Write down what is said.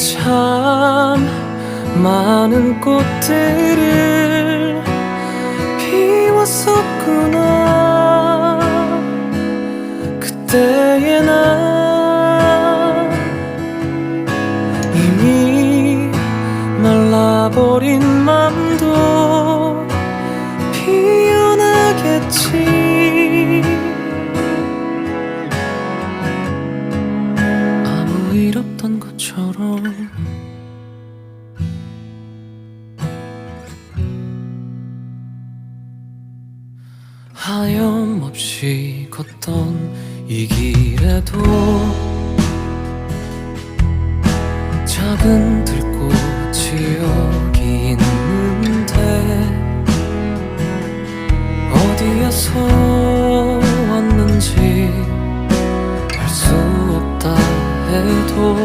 참 많은 꽃들을 피웠었구나. 그때의 나 이미 말라버린 맘도 피어나겠지 없던 것처럼. 하염없이 걷던 이 길에도 작은 들꽃이 여기 있는데 어디에서 解脱